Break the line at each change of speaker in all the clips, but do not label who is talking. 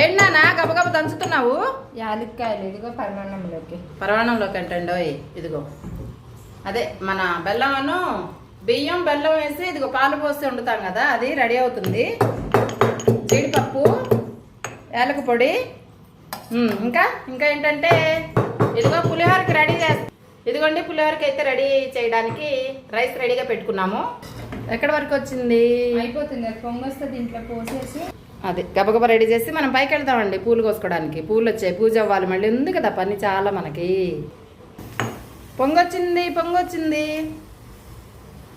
ఏంటన్నా గబగబ దంచుతున్నావు?
యాలక్కాయలు ఇదిగో పరిమాణంలోకి
పరవాణంలోకి అంటండోయ్ ఇదిగో. అదే మన బెల్లమును బియ్యం బెల్లం వేసి ఇదిగో పాలు పోసి వండుతాం కదా అది రెడీ అవుతుంది. జీడిపప్పు ఏలక పొడి. ఇంకా? ఇంకా ఏంటంటే ఇదిగో పులిహోరకి రెడీ చేస్తా ఇదిగోండి పులిహోరకి అయితే రెడీ చేయడానికి రైస్ రెడీగా పెట్టుకున్నాము. ఎక్కడి వరకు వచ్చింది?
అయిపోతుంది పొంగొస్తే దీంట్లో పోసేసి
అదే గబగబా రెడీ చేసి మనం పైకి వెళ్తామండి పూలు కోసుకోవడానికి పూలు వచ్చాయి. పూజ అవ్వాలి మళ్ళీ. ఉంది కదా పని చాలా మనకి. పొంగొచ్చింది పొంగొచ్చింది.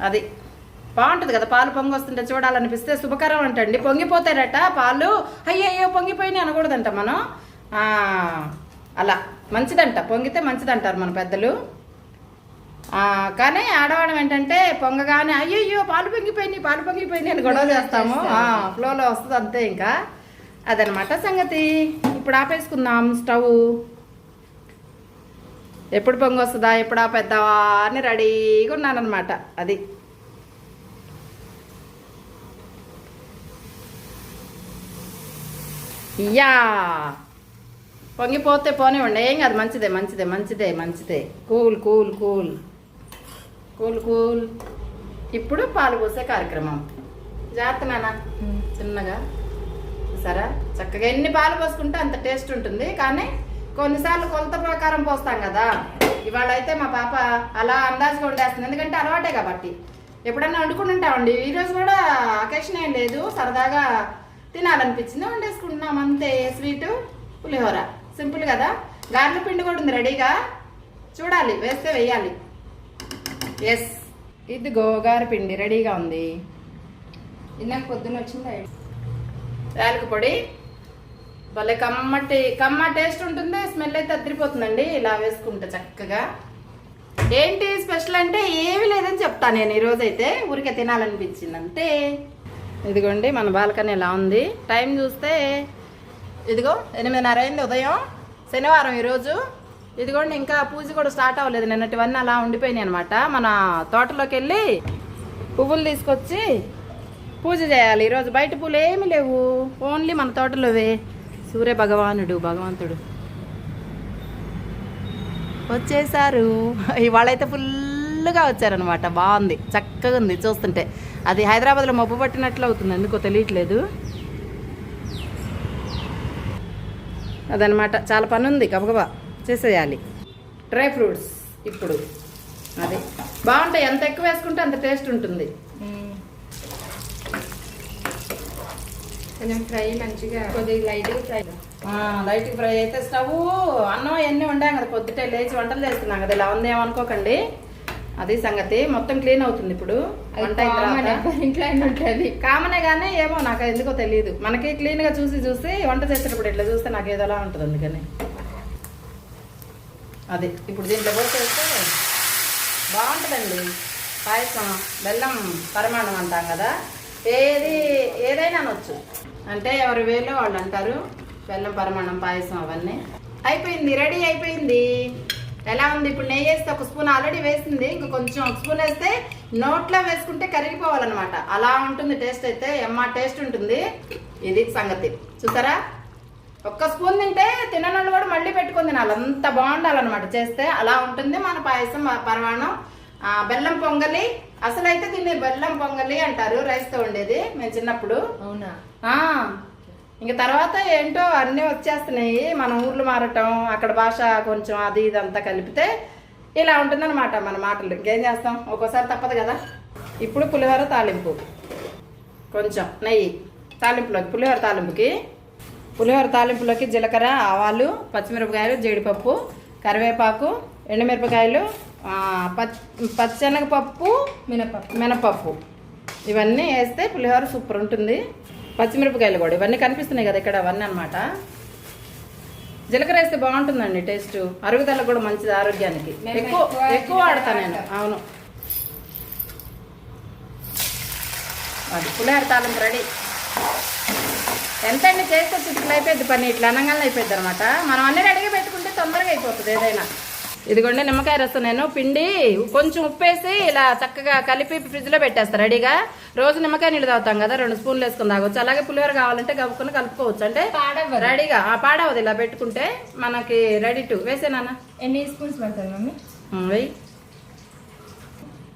అది. బాగుంటుంది కదా పాలు పొంగి వస్తుంటే చూడాలనిపిస్తే శుభకరం అంటండి. పొంగిపోతారట పాలు. అయ్యో అయ్యో పొంగిపోయినాయి అనకూడదంట మనం. అలా. మంచిదంట. పొంగితే మంచిదంటారు మన పెద్దలు. కానీ ఆడవాళ్ళం ఏంటంటే పొంగగానే అయ్యయ్యో పాలు పొంగిపోయినాయి పాలు పొంగిపోయినాయి అని గొడవ చేస్తాము. ఫ్లోలో వస్తుంది అంతే ఇంకా. అదనమాట సంగతి. ఇప్పుడు ఆపేసుకుందాం స్టవ్. ఎప్పుడు పొంగి వస్తుందా ఎప్పుడు ఆపేద్దావా అని రెడీగా ఉన్నానమాట అది. యా! పొంగిపోతే పోనివ్వండి. ఏం కాదు మంచిదే మంచిదే మంచిదే మంచిదే. Cool cool cool. Cool cool ఇప్పుడు పాలు పోసే కార్యక్రమం. జాగ్రత్త నాన్న. చిన్నగా. సరే చక్కగా ఎన్ని పాలు పోసుకుంటే అంత టేస్ట్ ఉంటుంది. కానీ కొన్నిసార్లు కొలత ప్రకారం పోస్తాం కదా. ఇవాళ అయితే మా పాప అలా అందాజుగా వండేస్తుంది. ఎందుకంటే అలవాటే కాబట్టి. ఎప్పుడన్నా వండుకుని ఉంటామండి. ఈరోజు కూడా అకేషన్ ఏం లేదు. సరదాగా తినాలనిపించింది. వండేసుకుంటున్నాం. అంతే. స్వీటు పులిహోర. సింపుల్ కదా. గారెల పిండి కూడా ఉంది రెడీగా. చూడాలి. వేస్తే వేయాలి. ఎస్ ఇది గారె పిండి రెడీగా ఉంది.
ఇందాక పొద్దున వచ్చింది?
యాలక పొడి. భలే కమ్మటి కమ్మ టేస్ట్ ఉంటుంది స్మెల్ అయితే అద్దరిపోతుందండి ఇలా వేసుకుంటే చక్కగా. ఏంటి స్పెషల్ అంటే ఏమీ లేదని చెప్తాను నేను ఈరోజు అయితే ఊరికే తినాలనిపించింది అంతే. ఇదిగోండి మన బాల్కనీ ఇలా ఉంది? టైం చూస్తే ఇదిగో ఎనిమిదిన్నర అయింది ఉదయం. శనివారం ఈరోజు. ఇదిగోండి ఇంకా పూజ కూడా స్టార్ట్ అవ్వలేదు. నిన్నటివన్నీ అలా ఉండిపోయినాయి అనమాట మన తోటలోకి వెళ్ళి పువ్వులు తీసుకొచ్చి పూజ చేయాలి. ఈరోజు బయట పూలు ఏమి లేవు. ఓన్లీ మన తోటలోవే. సూర్య భగవానుడు భగవంతుడు వచ్చేసారు. ఇవాళైతే ఫుల్గా వచ్చారనమాట బాగుంది. చక్కగా ఉంది చూస్తుంటే. అది హైదరాబాద్లో మబ్బు పట్టినట్లు అవుతుంది. ఎందుకో తెలియట్లేదు. అదనమాట చాలా పని ఉంది. గబగబా. చేసేయాలి. డ్రై ఫ్రూట్స్ ఇప్పుడు. అది. బాగుంటాయి. ఎంత ఎక్కువ వేసుకుంటే అంత టేస్ట్ ఉంటుంది.
కొంచెం ఫ్రై మంచిగా. కొద్దిగా లైట్గా ఫ్రై
లైట్ ఫ్రై అయితే స్టవ్ అన్నం అవన్నీ వండాం కదా. పొద్దుటే లేచి వంటలు చేస్తున్నాం కదా. ఇలా ఉంది ఏమనుకోకండి. అది సంగతి. మొత్తం క్లీన్ అవుతుంది ఇప్పుడు. వంట
ఉంటుంది.
కామనే కానీ ఏమో నాకు ఎందుకో తెలియదు. మనకి క్లీన్గా చూసి చూసి వంట చేసేటప్పుడు ఇట్లా చూస్తే నాకు ఏదోలా ఉంటుంది అందుకని. అది. ఇప్పుడు దీంట్లో పోసేస్తే బాగుంటుందండి. పాయసం బెల్లం పరిమాణం అంటాం కదా. ఏది ఏదైనా అనొచ్చు అంటే ఎవరి వేలో వాళ్ళు అంటారు బెల్లం పరిమాణం పాయసం అవన్నీ. అయిపోయింది రెడీ అయిపోయింది. ఎలా ఉంది? ఇప్పుడు నెయ్యి వేస్తే ఒక స్పూన్ ఆల్రెడీ వేసింది. ఇంక కొంచెం ఒక స్పూన్ వేస్తే నోట్లో వేసుకుంటే కరిగిపోవాలన్నమాట. అలా ఉంటుంది టేస్ట్ అయితే ఎమ్మ టేస్ట్ ఉంటుంది. ఇది సంగతి. చూసారా? ఒక్క స్పూన్ తింటే తిననోళ్ళు కూడా మళ్ళీ పెట్టుకొని తినాలి. అంత బాగుండాలన్నమాట. చేస్తే అలా ఉంటుంది. మన పాయసం పరమాణం బెల్లం పొంగలి. అసలు అయితే దీన్ని బెల్లం పొంగలి అంటారు. రైస్తో ఉండేది మేము చిన్నప్పుడు.
అవునా?
ఇంక తర్వాత ఏంటో అన్నీ వచ్చేస్తున్నాయి. మన ఊర్లు మారటం అక్కడ భాష కొంచెం అది ఇదంతా కలిపితే ఇలా ఉంటుందన్నమాట మన మాటలు. ఇంకేం చేస్తాం? ఒక్కోసారి తప్పదు కదా. ఇప్పుడు పులిహోర తాలింపు. కొంచెం నెయ్యి. తాలింపులోకి పులిహోర తాలింపుకి పులిహోర తాలింపులోకి జీలకర్ర ఆవాలు పచ్చిమిరపకాయలు జీడిపప్పు కరివేపాకు ఎండుమిరపకాయలు పచ్చెనగపప్పు
మినపప్పు.
మినపప్పు. ఇవన్నీ వేస్తే పులిహోర సూపర్ ఉంటుంది. పచ్చిమిరపకాయలు కూడా. ఇవన్నీ కనిపిస్తున్నాయి కదా ఇక్కడ అవన్నీ అనమాట జీలకర్ర వేస్తే బాగుంటుందండి టేస్ట్. అరుగుదల కూడా మంచిది ఆరోగ్యానికి. ఎక్కువ
ఎక్కువ
వాడతాను నేను. అవును. అది పులిహోర తాలింపు రెడీ. ఎంత అండి చేస్తే చిటికలు అయిపోద్ది పని ఇట్లా అనగానే అయిపోద్ది అనమాట మనం అన్ని రెడీగా పెట్టుకుంటే తొందరగా అయిపోతుంది ఏదైనా. ఇదిగోండి నిమ్మకాయ రసం నేను పిండి కొంచెం ఉప్పేసి ఇలా చక్కగా కలిపి ఫ్రిడ్జ్లో పెట్టేస్తా రెడీగా. రోజు నిమ్మకాయ నీళ్ళు తాగుతాం కదా రెండు స్పూన్లు వేసుకుని తాగొచ్చు. అలాగే పులిహోర కావాలంటే కలుపుకొని కలుపుకోవచ్చు. అంటే. రెడీగా ఆ పాడవది ఇలా పెట్టుకుంటే మనకి రెడీ టు. వేసేనా
ఎన్ని స్పూన్స్ పడుతుంది మమ్మీ?
వెయ్యి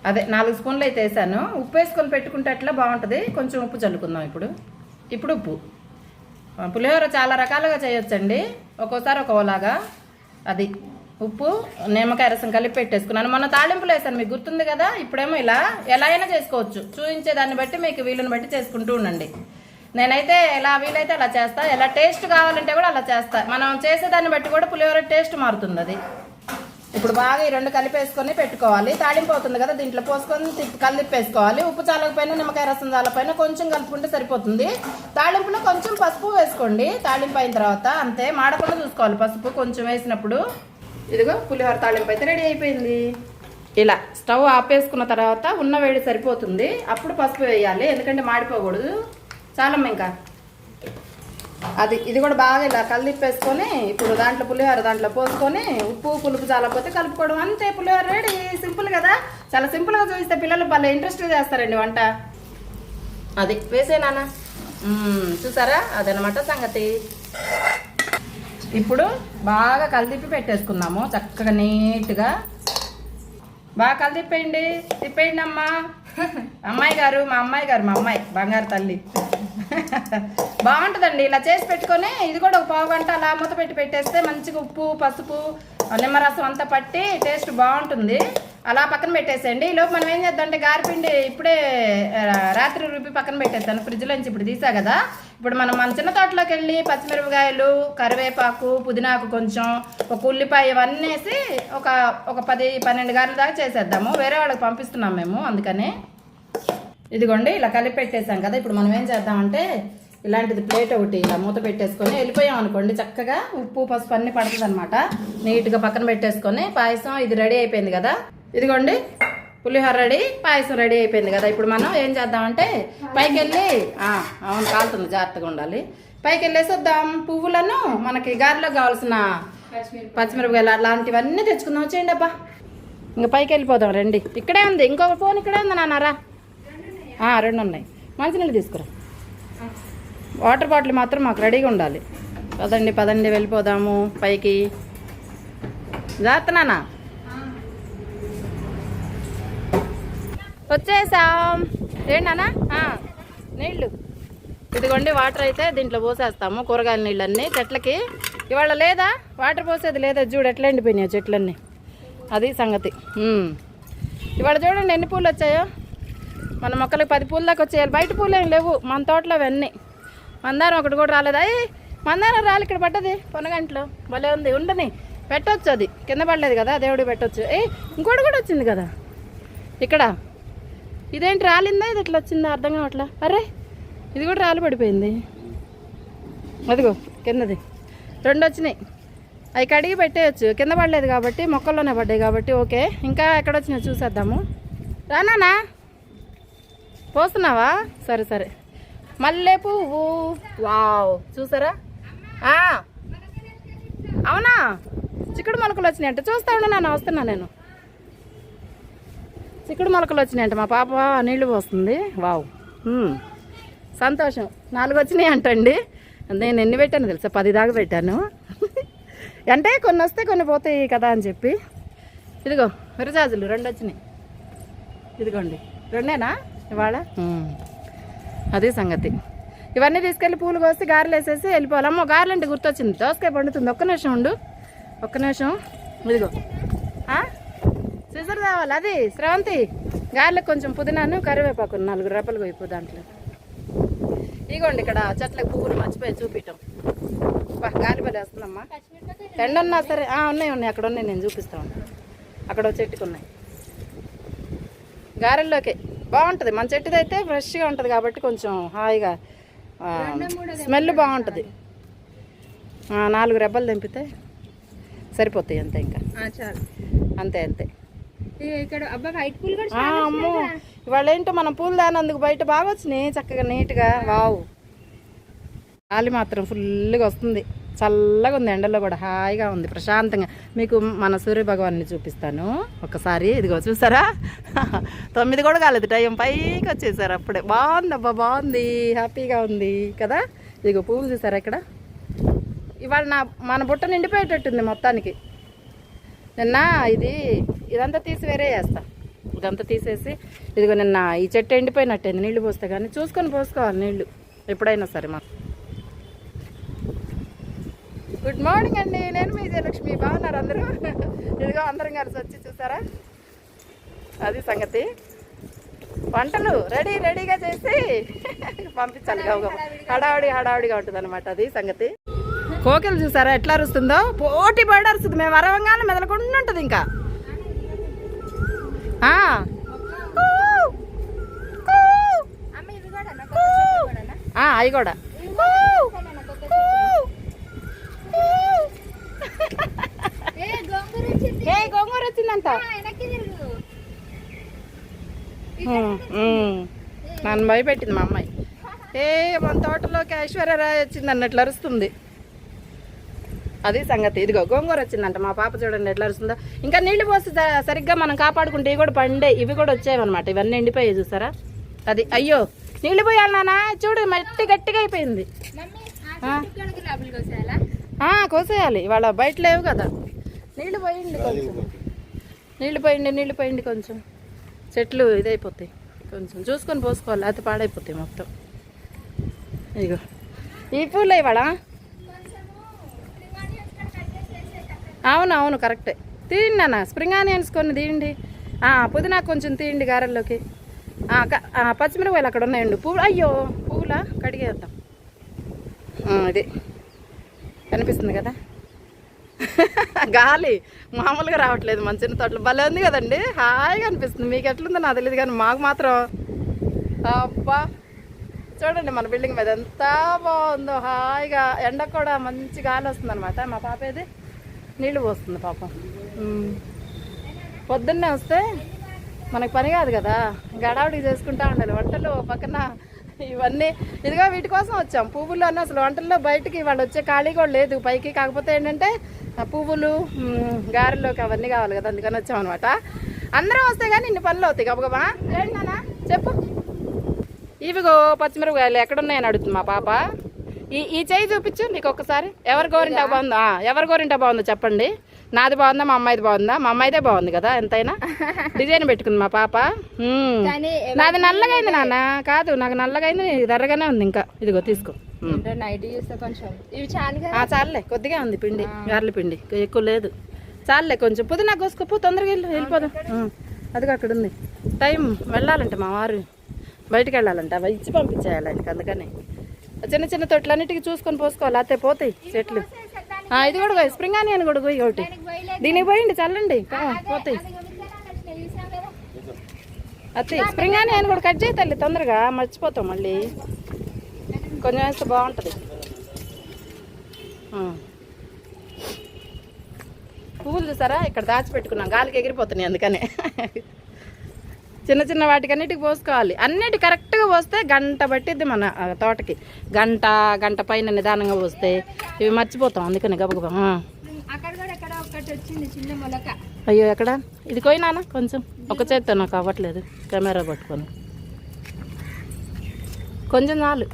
అదే నాలుగు స్పూన్లు అయితే వేసాను. ఉప్పు వేసుకొని పెట్టుకుంటే అట్లా బాగుంటుంది. కొంచెం ఉప్పు చల్లుకుందాం ఇప్పుడు. ఇప్పుడు ఉప్పు. పులిహోర చాలా రకాలుగా చేయొచ్చండి. ఒక్కోసారి ఒక్కోలాగా. అది ఉప్పు నిమ్మకాయ రసం కలిపి పెట్టేసుకున్నాను. మొన్న తాళింపులు వేసాను మీకు గుర్తుంది కదా? ఇప్పుడేమో ఇలా ఎలా అయినా చేసుకోవచ్చు. చూపించే దాన్ని బట్టి మీకు వీలుని బట్టి చేసుకుంటూ ఉండండి. నేనైతే ఎలా వీలైతే అలా చేస్తా. ఎలా టేస్ట్ కావాలంటే కూడా అలా చేస్తా. మనం చేసేదాన్ని బట్టి కూడా పులిహోర టేస్ట్ మారుతుంది అది. ఇప్పుడు బాగా ఈ రెండు కలిపేసుకొని పెట్టుకోవాలి. తాళింపు అవుతుంది కదా దీంట్లో పోసుకొని తిప్పి కలిపేసుకోవాలి. ఉప్పు చాలకపోయినా నిమ్మకాయ రసం చాలకపోయినా కొంచెం కలుపుకుంటే సరిపోతుంది. తాళింపులో కొంచెం పసుపు వేసుకోండి. తాళింపు అయిన తర్వాత అంతే మాడకుండా చూసుకోవాలి పసుపు కొంచెం వేసినప్పుడు. ఇదిగో పులిహోర తాళింపు అయితే రెడీ అయిపోయింది. ఇలా స్టవ్ ఆపేసుకున్న తర్వాత ఉన్న వేడి సరిపోతుంది. అప్పుడు పసుపు వేయాలి. ఎందుకంటే మాడిపోకూడదు. చాలమ్మ ఇంకా. అది ఇది కూడా బాగా ఇలా కలిపేసుకొని ఇప్పుడు దాంట్లో పులిహోర దాంట్లో పోసుకొని ఉప్పు పులుపు చాలకపోతే కలుపుకోవడం అంతే. పులిహోర రెడీ. సింపుల్ కదా. చాలా సింపుల్గా చూపిస్తే పిల్లలు భలే ఇంట్రెస్ట్గా చేస్తారండి వంట. అది వేసే నాన్న. చూసారా? అదనమాట సంగతి. ఇప్పుడు బాగా కలిదిప్పి పెట్టేసుకుందాము. చక్కగా నీట్గా. బాగా కలిదిప్పేయండి తిప్పేయండి అమ్మా. అమ్మాయి గారు మా అమ్మాయి గారు మా అమ్మాయి బంగారు తల్లి. బాగుంటుందండి. ఇలా చేసి పెట్టుకొని ఇది కూడా ఒక పావు గంట అలా మూత పెట్టి పెట్టేస్తే మంచిగా ఉప్పు పసుపు నిమ్మరసం అంతా పట్టి టేస్ట్ బాగుంటుంది. అలా పక్కన పెట్టేసేయండి. ఈ లోపు మనం ఏం చేద్దాం అంటే గారిపిండి ఇప్పుడే రాత్రి రుబ్బి పక్కన పెట్టేస్తాను. ఫ్రిడ్జ్లోంచి ఇప్పుడు తీసా కదా. ఇప్పుడు మనం మన చిన్న తోటలోకి వెళ్ళి పచ్చిమిరపకాయలు కరివేపాకు పుదీనాకు కొంచెం ఒక ఉల్లిపాయ ఇవన్నీ వేసి ఒక ఒక పది పన్నెండు గారెల దాకా చేసేద్దాము. వేరే వాళ్ళకి పంపిస్తున్నాం మేము అందుకని. ఇదిగోండి ఇలా కలిపి పెట్టేసాం కదా ఇప్పుడు మనం ఏం చేద్దామంటే ఇలాంటిది ప్లేట్ ఒకటి ఇలా మూత పెట్టేసుకొని వెళ్ళిపోయాం అనుకోండి చక్కగా ఉప్పు పసుపు అన్నీ పడుతుంది అనమాట నీట్గా పక్కన పెట్టేసుకొని పాయసం ఇది రెడీ అయిపోయింది కదా. ఇదిగోండి పులిహోర రెడీ పాయసం రెడీ అయిపోయింది కదా. ఇప్పుడు మనం ఏం చేద్దామంటే పైకి వెళ్ళి అవును కాలుతుంది జాగ్రత్తగా ఉండాలి. పైకి వెళ్ళేసి వద్దాం. పువ్వులను మనకి గారిలో కావాల్సిన పచ్చిమిరపకాయలు అలాంటివన్నీ తెచ్చుకుందాం. వచ్చేయండి అబ్బా. ఇంకా పైకి వెళ్ళిపోదాం రండి. ఇక్కడే ఉంది ఇంకొక ఫోన్ ఇక్కడే ఉంది నాన్నారా రెండు ఉన్నాయి మంచినీళ్ళు తీసుకురా. వాటర్ బాటిల్ మాత్రం మాకు రెడీగా ఉండాలి. పదండి పదండి వెళ్ళిపోదాము పైకి. జాగ్రత్త వచ్చేసాం. ఏంటన్నా నీళ్ళు. ఇదిగోండి వాటర్ అయితే దీంట్లో పోసేస్తాము కూరగాయల నీళ్ళన్నీ చెట్లకి. ఇవాళ లేదా? వాటర్ పోసేది లేదా? చూడు ఎట్లా ఎండిపోయినాయో చెట్లన్నీ. అది సంగతి. ఇవాళ చూడండి ఎన్ని పూలు వచ్చాయో. మన మొక్కలకు పది పూల దాకా వచ్చేయాలి. బయట పూలు ఏం లేవు. మన తోటలో అవన్నీ. మందారం ఒకటి కూడా రాలేదా. అయ్యి మందారం రాలి ఇక్కడ పడ్డది. పొనగంట్లో. భలే ఉంది. ఉండని. పెట్టవచ్చు అది. కింద పడలేదు కదా దేవుడు పెట్టొచ్చు. ఏ ఇంకోటి కూడా వచ్చింది కదా. ఇక్కడ. ఇదేంటి రాలిందా? ఇది ఎట్లా వచ్చిందా అర్థం కావట్లా? అరే ఇది కూడా రాలి పడిపోయింది. అదిగో కిందది. రెండు వచ్చినాయి. అవి కడిగి పెట్టేయచ్చు. కింద పడలేదు కాబట్టి మొక్కల్లోనే పడ్డాయి కాబట్టి ఓకే. ఇంకా ఎక్కడ వచ్చినాయి చూసేద్దాము. రానానా పోస్తున్నావా? సరే సరే. మల్లె పువ్వు వావ్. చూసారా? అవునా? చిక్కుడు మొలకలు వచ్చినాయంట. చూస్తా ఉండు నాన్న వస్తున్నా నేను. చిక్కుడు మొలకలు వచ్చినాయంట. మా పాప నీళ్ళు పోస్తుంది. వావ్. సంతోషం. నాలుగు వచ్చినాయి అంటండి నేను ఎన్ని పెట్టాను తెలుసా? పది దాకా పెట్టాను. అంటే కొన్ని వస్తే కొన్ని పోతాయి కదా అని చెప్పి. ఇదిగో విరజాజులు రెండు వచ్చినాయి. ఇదిగోండి. రెండేనా? ఇవాళ. అదే సంగతి. ఇవన్నీ తీసుకెళ్ళి పూలు కోసి గారెలు వేసేసి వెళ్ళిపోవాలి. అమ్మో గారెలు అంటే గుర్తొచ్చింది. దోసకాయ పండుతుంది. ఒక్క నిమిషం ఉండు. ఒక్క నిమిషం. ఇదిగో? సిజర్ కావాలి. అది శ్రవంతి గారెలకు కొంచెం పుదీనాను కరివేపాకు నాలుగు రెప్పలు కొయిపో దాంట్లో. ఇగోండి ఇక్కడ చెట్లకు పువ్వులు మర్చిపోయి చూపించటం బా గాలి బలి వస్తుందమ్మా. ఎండున్నా సరే ఆ, ఉన్నాయి ఉన్నాయి. అక్కడ ఉన్నాయి నేను చూపిస్తాను అక్కడ ఓ చెట్టుకు ఉన్నాయి. గారెల్లోకి. బాగుంటుంది. మన చెట్టుది అయితే ఫ్రెష్గా ఉంటుంది కాబట్టి కొంచెం హాయిగా స్మెల్ బాగుంటుంది. నాలుగు రెబ్బలు తెంపితే సరిపోతాయి అంతే ఇంకా. అంతే అంతే. అమ్మో. ఇవాళ ఏంటో మనం పూలు దానందుకు బయట బాగా వచ్చినాయి చక్కగా నీట్గా. వావ్. గాలి మాత్రం ఫుల్గా వస్తుంది. చల్లగా ఉంది ఎండలో కూడా హాయిగా ఉంది. ప్రశాంతంగా. మీకు మన సూర్య భగవాన్ని చూపిస్తాను. ఒకసారి ఇదిగో చూసారా? తొమ్మిది కూడా కాలేదు టైం పైకి వచ్చేసారు అప్పుడే. బాగుంది అబ్బా బాగుంది. హ్యాపీగా ఉంది కదా? ఇదిగో పువ్వులు చూసారా ఇక్కడ? ఇవాళ నా మన బుట్ట నిండిపోయేటట్టుంది మొత్తానికి. నిన్న ఇది ఇదంతా తీసి వేరే చేస్తా ఇదంతా తీసేసి ఇదిగో నిన్న ఈ చెట్టు ఎండిపోయినట్టయింది నీళ్ళు పోస్తే కానీ చూసుకొని పోసుకోవాలి నీళ్ళు. ఎప్పుడైనా సరే మాకు గుడ్ మార్నింగ్ అండి. నేను మీ జయలక్ష్మి బాగున్నారు అందరూ? ఇదిగో అందరం కలిసి వచ్చి చూసారా? అది సంగతి. వంటలు రెడీ రెడీగా చేసి పంపించాలి. గౌగవ హడావుడి హడావుడిగా ఉంటుంది అనమాట అది సంగతి. కోకిలు చూసారా? ఎట్లా అరుస్తుందో? పోటీ పడి అరుస్తుంది. మేము అరవంగానే మెదలకుండా ఉంటుంది ఇంకా. అవి కూడా.
ఏ గోంగూర
వచ్చిందంట. నన్ను భయపెట్టింది మా అమ్మాయి. ఏ మన తోటలోకి ఐశ్వర్యరాయ్ వచ్చింది అన్నట్లు అరుస్తుంది. అది సంగతి. ఇదిగో గోంగూర వచ్చిందంట. మా పాప చూడండి ఎట్లా అరుస్తుందో. ఇంకా నీళ్ళు పోసి స- సరిగ్గా మనం కాపాడుకుంటే ఇవి కూడా పండే. ఇవి కూడా వచ్చాయన్నమాట ఇవన్నీ ఎండిపోయాయి చూసారా? అది అయ్యో నీళ్ళు పోయాలి నాన్న. చూడు మట్టి గట్టిగా అయిపోయింది.
కోసేయాలి.
ఇవాళ బయట లేవు కదా. నీళ్ళు పోయండి కొంచెం. నీళ్ళు పోయండి నీళ్ళు పోయండి కొంచెం. చెట్లు ఇదైపోతాయి. కొంచెం చూసుకొని పోసుకోవాలి. అది పాడైపోతాయి మొత్తం. ఇదిగో. ఈ పూలు ఇవాళ? అవును అవును కరెక్టే. తీయండి అన్న స్ప్రింగ్ ఆనియన్స్ కొన్ని తీయండి. పుదీనా కొంచెం తీయండి గారెల్లోకి. పచ్చిమిరపకాయలు అక్కడ ఉన్నాయండి. పువ్వులు అయ్యో పువ్వులా? కడిగేద్దాం. ఇది. కనిపిస్తుంది కదా? గాలి మామూలుగా రావట్లేదు మన చిన్న తోటలు. భలే ఉంది కదండి. హాయిగా అనిపిస్తుంది. మీకు ఎట్లుందో నాకు తెలియదు కానీ మాకు మాత్రం. అబ్బా. చూడండి మన బిల్డింగ్ మీద ఎంత బాగుందో. హాయిగా ఎండ కూడా మంచి గాలి వస్తుంది అనమాట మా పాప ఏది? నీళ్ళు పోస్తుంది పాపం. పొద్దున్నే వస్తే మనకు పని కాదు కదా. గడావుడికి చేసుకుంటా ఉండాలి. వంటలు పక్కన ఇవన్నీ. ఇదిగో వీటి కోసం వచ్చాం. పువ్వులు అన్న అసలు వంటల్లో బయటికి వాళ్ళు వచ్చే ఖాళీ కూడా లేదు. పైకి కాకపోతే ఏంటంటే పువ్వులు గారెల్లోకి అవన్నీ కావాలి కదా అందుకని వచ్చాం అనమాట అందరం వస్తే కానీ ఇన్ని పనులు అవుతాయి. గబగబా ఏంటి నాన్న? చెప్పు. ఇవిగో పచ్చిమిరపకాయలు ఎక్కడున్నాయని అడుగుతుంది మా పాప. ఈ ఈ చేయి చూపించు నీకు ఒక్కసారి. ఎవరి గోరింటా బాగుందా ఎవరి గోరింటా బాగుందో చెప్పండి. నాది బాగుందా మా అమ్మాయిది బాగుందా? మా అమ్మాయిదే బాగుంది కదా ఎంతైనా? డిజైన్ పెట్టుకుంది మా పాప. నాది నల్లగా అయింది నాన్న. కాదు నాకు నల్లగా అయింది ఎర్రగానే ఉంది ఇంకా. ఇదిగో తీసుకో. చాలులే. కొద్దిగా ఉంది పిండి గారెల పిండి. ఎక్కువ లేదు. చాలులే కొంచెం. పుదీనా కోసుకోపో తొందరగా వెళ్ళి వెళ్ళిపోదాం. అదిగో అక్కడ ఉంది టైం వెళ్ళాలంట మా వారు. బయటికి వెళ్ళాలంట. అవి ఇచ్చి పంపించేయాలి ఆయనకి అందుకని. చిన్న చిన్న తొట్లన్నిటికీ చూసుకొని పోసుకోవాలి. అతే పోతాయి చెట్లు. ఇది కూడా స్ప్రింగ్ ఆనియన్ కూడా పోయి ఒకటి. దీనికి పోయింది చల్లండి. పోతాయి. అత్తి స్ప్రింగ్ ఆనియన్ కూడా కట్ చేయి తల్లి తొందరగా మర్చిపోతాం మళ్ళీ. కొంచెం వేస్తే బాగుంటుంది. పువ్వులు చూసారా? ఇక్కడ దాచిపెట్టుకున్నాం. గాలికి ఎగిరిపోతున్నాయి అందుకనే. చిన్న చిన్న వాటికన్నిటికి పోసుకోవాలి. అన్నిటి కరెక్ట్గా పోస్తే గంట పట్టిద్ది మన తోటకి. గంట గంట పైన నిదానంగా పోస్తే ఇవి మర్చిపోతాం. అందుకని గబగబా అయ్యో ఎక్కడ? ఇది కొయినానా కొంచెం. ఒక చేత్తో నాకు అవ్వట్లేదు. కెమెరా పట్టుకొని. కొంచెం చాలు.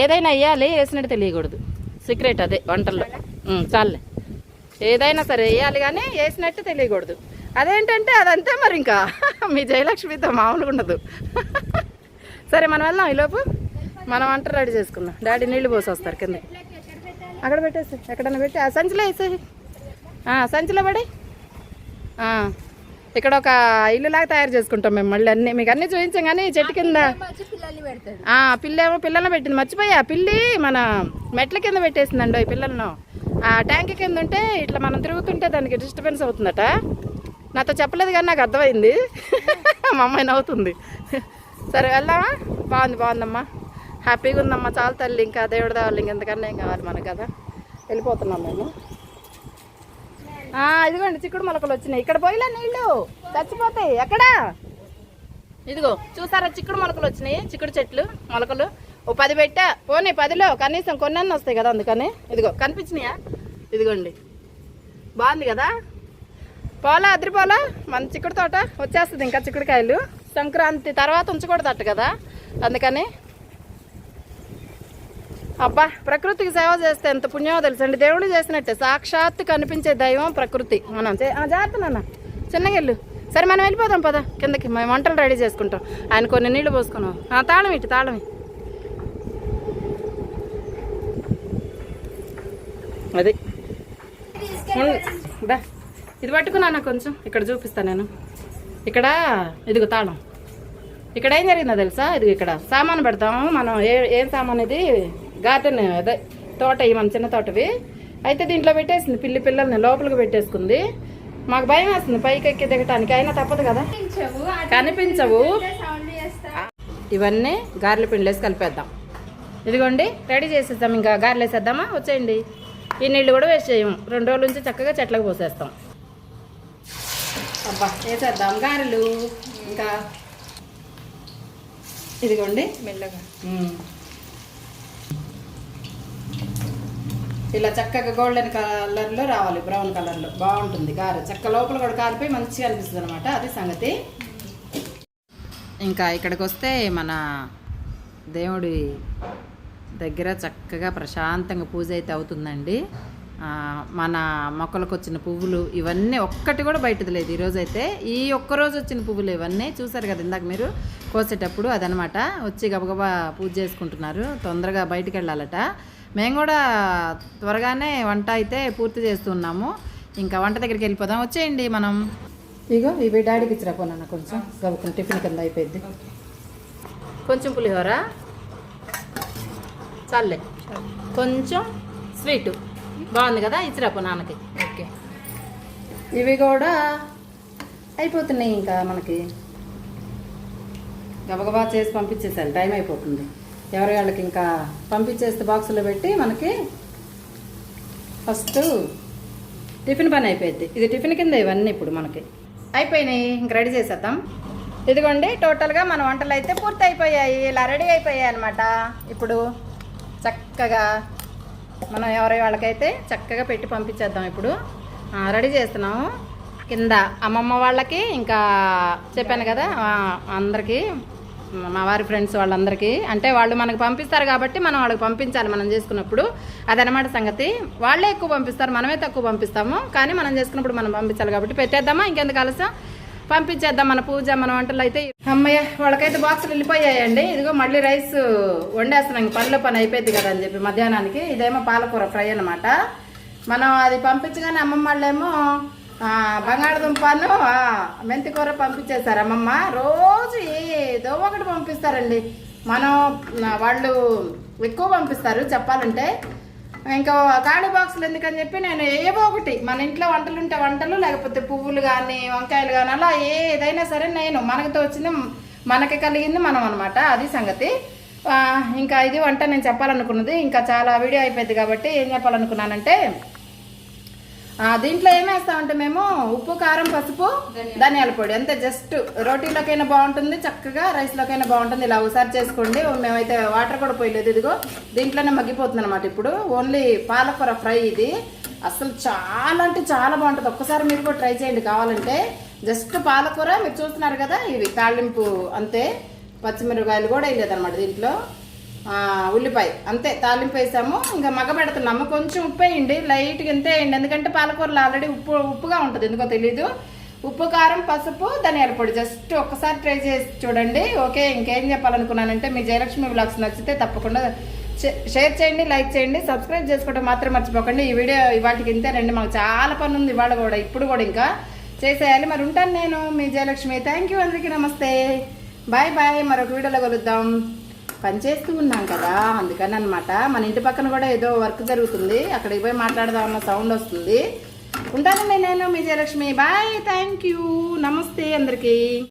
ఏదైనా వేయాలి వేసినట్టు తెలియకూడదు. సీక్రెట్ అదే వంటల్లో. చాలులే. ఏదైనా సరే వేయాలి కానీ వేసినట్టు తెలియకూడదు. అదేంటంటే అదంతే మరి ఇంకా మీ జయలక్ష్మితో మామూలుగా ఉండదు. సరే మనం వెళ్దాం ఈలోపు. మనం వంట రెడీ చేసుకుందాం. డాడీ నీళ్ళు పోసి వస్తారు కింద. అక్కడ పెట్టేసి ఎక్కడన్నా పెట్టి ఆ సంచిలో వేసేసి సంచిలో పడి. ఇక్కడ ఒక ఇల్లులాగా తయారు చేసుకుంటాం మేము మళ్ళీ అన్ని మీకు అన్నీ చూపించాం కానీ చెట్టు కింద పిల్లేమో పిల్లల్ని పెట్టింది. మర్చిపోయా పిల్లి మన మెట్ల కింద పెట్టేసిందండి ఈ పిల్లలను. ఆ ట్యాంక్ కింద ఉంటే ఇట్లా మనం తిరుగుతుంటే దానికి డిస్టర్బెన్స్ అవుతుందట. నాతో చెప్పలేదు కానీ నాకు అర్థమైంది. మా అమ్మాయి నవ్వుతుంది. సరే వెళ్దామా? బాగుంది బాగుందమ్మా. హ్యాపీగా ఉందమ్మా చాలు తల్లి ఇంకా దేవుడి దేవాలి ఎందుకన్నా ఏం కావాలి మనకు కదా. వెళ్ళిపోతున్నాం మేము. ఇదిగోండి చిక్కుడు మొలకలు వచ్చినాయి. ఇక్కడ పోయిలే నీళ్ళు. చచ్చిపోతాయి. ఎక్కడా? ఇదిగో చూసారా చిక్కుడు మొలకలు వచ్చినాయి? చిక్కుడు చెట్లు మొలకలు. ఓ పది పెట్టా. పోనీ పదిలో కనీసం కొన్ని వస్తాయి కదా అందుకని. ఇదిగో కనిపించినాయా? ఇదిగోండి. బాగుంది కదా? పోలా అద్రిపోలా? మన చిక్కుడు తోట వచ్చేస్తుంది ఇంకా చిక్కుడుకాయలు. సంక్రాంతి తర్వాత ఉంచకూడదట కదా? అందుకని. అబ్బా ప్రకృతికి సేవ చేస్తే ఎంత పుణ్యమో తెలుసండి. దేవుడు చేసినట్టే. సాక్షాత్తు కనిపించే దైవం ప్రకృతి. మనం జాగ్రత్త నాన్న. చిన్నగా వెళ్ళు. సరే మనం వెళ్ళిపోదాం పద. కిందకి. మేము వంటలు రెడీ చేసుకుంటాం. ఆయన కొన్ని నీళ్ళు పోసుకున్నాం తాళం ఇటు తాళం అది. దా ఇది పట్టుకున్నా కొంచెం. ఇక్కడ చూపిస్తా నేను. ఇక్కడ ఇదిగో తాళం. ఇక్కడ ఏం జరిగిందో తెలుసా? ఇది ఇక్కడ సామాను పెడతాము మనం ఏ ఏం సామాన్ ఇది? గార్డెన్ అదే తోట ఇవి మన చిన్న తోటవి. అయితే దీంట్లో పెట్టేసింది పిల్లి పిల్లల్ని లోపలికి పెట్టేసుకుంది. మాకు భయం వేస్తుంది పైకి ఎక్కి దిగటానికి. అయినా తప్పదు కదా? కనిపించవు.
ఇవన్నీ చేస్తా
ఇవన్నీ గారెల పిండిలేసి కలిపేద్దాం. ఇదిగోండి రెడీ చేసేద్దాం. ఇంకా గారెలు వేసేద్దామా వచ్చేయండి. ఈ నీళ్ళు కూడా వేస్ట్ చేయము. రెండు రోజుల నుంచి చక్కగా చెట్లకు పోసేస్తాం. అబ్బా వేసేద్దాం. గారెలు ఇంకా ఇదిగోండి.
మెల్లగా.
ఇలా చక్కగా గోల్డెన్ కలర్లో రావాలి బ్రౌన్ కలర్లో. బాగుంటుంది గారె. చక్క లోపల కూడా కాలిపోయి మంచిగా అనిపిస్తుంది అనమాట అది సంగతి. ఇంకా ఇక్కడికి వస్తే మన దేవుడి దగ్గర చక్కగా ప్రశాంతంగా పూజ అయితే అవుతుందండి. మన మొక్కలకు వచ్చిన పువ్వులు ఇవన్నీ ఒక్కటి కూడా బయటది లేదు. ఈరోజు అయితే ఈ ఒక్క రోజు వచ్చిన పువ్వులు ఇవన్నీ చూసారు కదా ఇందాక మీరు కోసేటప్పుడు అదనమాట. వచ్చి గబగబా పూజ చేసుకుంటున్నారు. తొందరగా బయటికి వెళ్ళాలట. మేము కూడా త్వరగానే వంట అయితే పూర్తి చేస్తున్నాము ఇంకా వంట దగ్గరికి వెళ్ళిపోదాం. వచ్చేయండి మనం. ఇగో ఇవి డాడీకి ఇచ్చిరా పోనన్న కొంచెం? గబుకుని టిఫిన్ కింద అయిపోయింది కొంచెం పులిహోర? చాలే కొంచెం స్వీటు. బాగుంది కదా ఇచ్చిరా పో నాన్నకి.
ఓకే.
ఇవి కూడా అయిపోతున్నాయి ఇంకా మనకి. గబగబా చేసి పంపించేసాలి టైం అయిపోతుంది. ఎవరి వాళ్ళకి ఇంకా పంపించేస్తే బాక్సులో పెట్టి మనకి ఫస్ట్ టిఫిన్ పని అయిపోయింది ఇది టిఫిన్ కింద ఇవన్నీ ఇప్పుడు మనకి. అయిపోయినాయి. ఇంక రెడీ చేసేద్దాం. ఇదిగోండి టోటల్గా మన వంటలు అయితే పూర్తి అయిపోయాయి ఇలా రెడీ అయిపోయాయి అనమాట ఇప్పుడు చక్కగా మనం ఎవరి వాళ్ళకైతే చక్కగా పెట్టి పంపించేద్దాం ఇప్పుడు. రెడీ చేస్తున్నాము. కింద అమ్మమ్మ వాళ్ళకి ఇంకా చెప్పాను కదా అందరికీ మా వారి ఫ్రెండ్స్ వాళ్ళందరికీ. అంటే వాళ్ళు మనకు పంపిస్తారు కాబట్టి మనం వాళ్ళకి పంపించాలి మనం చేసుకున్నప్పుడు. అదనమాట సంగతి. వాళ్ళే ఎక్కువ పంపిస్తారు మనమే తక్కువ పంపిస్తాము. కానీ మనం చేసుకున్నప్పుడు మనం పంపించాలి కాబట్టి పెట్టేద్దామా? ఇంకెందుకు ఆలస్యం? పంపించేద్దాం మన పూజ మన వంటలు అయితే. అమ్మయ్య వాళ్ళకైతే బాక్సులు వెళ్ళిపోయాయండి. ఇదిగో మళ్ళీ రైస్ వండేస్తున్నాం. ఇంక పనిలో పని అయిపోయింది కదా అని చెప్పి మధ్యాహ్నానికి. ఇదేమో పాలకూర ఫ్రై అన్నమాట. మనం అది పంపించగానే అమ్మమ్మ వాళ్ళేమో బంగాళదుంపను మెంతికూర మెంతి పంపించేశారు అమ్మమ్మ. రోజు ఏదో ఒకటి పంపిస్తారండి. మనం వాళ్ళు ఎక్కువ పంపిస్తారు చెప్పాలంటే. ఇంకా ఖాళీ బాక్సులు ఎందుకని చెప్పి నేను ఏవో ఒకటి. మన ఇంట్లో వంటలు ఉంటే వంటలు లేకపోతే పువ్వులు కానీ వంకాయలు కానీ అలా ఏదైనా సరే నేను మనకు తోచింది మనకి కలిగింది మనం అనమాట అది సంగతి. ఇంకా ఇది వంట నేను చెప్పాలనుకున్నది. ఇంకా చాలా వీడియో అయిపోయింది కాబట్టి ఏం చెప్పాలనుకున్నానంటే దీంట్లో ఏం వేస్తామంటే మేము ఉప్పు కారం పసుపు ధనియాల పొడి. అంతే జస్ట్ రోటీలోకైనా బాగుంటుంది చక్కగా రైస్లోకైనా బాగుంటుంది. ఇలా ఒకసారి చేసుకోండి. మేమైతే వాటర్ కూడా పోయలేదు ఇదిగో. దీంట్లోనే మగ్గిపోతుంది అనమాట ఇప్పుడు. ఓన్లీ పాలకూర ఫ్రై ఇది. అసలు చాలా అంటే చాలా బాగుంటుంది. ఒక్కసారి మీరు కూడా ట్రై చేయండి. కావాలంటే జస్ట్ పాలకూర మీరు చూస్తున్నారు కదా ఇవి తాళింపు అంతే. పచ్చిమిరపకాయలు కూడా వేయలేదు అనమాట దీంట్లో. ఉల్లిపాయ. అంతే తాలింపు వేసాము. ఇంకా మగ కొంచెం ఉప్పు వేయండి. లైట్గా ఎంత వేయండి. ఎందుకంటే పాలకూరలో ఆల్రెడీ ఉప్పు ఉప్పుగా ఉంటుంది. ఎందుకో తెలీదు. ఉప్పు కారం పసుపు ధనియాల పొడి. జస్ట్ ఒక్కసారి ట్రై చేసి చూడండి. ఓకే ఇంకేం చెప్పాలనుకున్నానంటే మీ జయలక్ష్మి బ్లాగ్స్ నచ్చితే తప్పకుండా షేర్ చేయండి లైక్ చేయండి సబ్స్క్రైబ్ చేసుకోవడం మాత్రం మర్చిపోకండి. ఈ వీడియో ఇవాటికి ఇంతేనండి మాకు చాలా పని ఉంది ఇవాళ కూడా ఇప్పుడు కూడా ఇంకా చేసేయాలి. మరి ఉంటాను నేను మీ జయలక్ష్మి. థ్యాంక్ యూ అందరికీ. నమస్తే. బాయ్ బాయ్ మరొక వీడియోలో కలుద్దాం. పని చేస్తూ ఉన్నాం కదా అందుకని అనమాట మన ఇంటి పక్కన కూడా ఏదో వర్క్ జరుగుతుంది అక్కడికి పోయి మాట్లాడదాం అన్న సౌండ్ వస్తుంది. ఉంటానండి నేను మీ జయలక్ష్మి. Bye thank you. నమస్తే అందరికీ.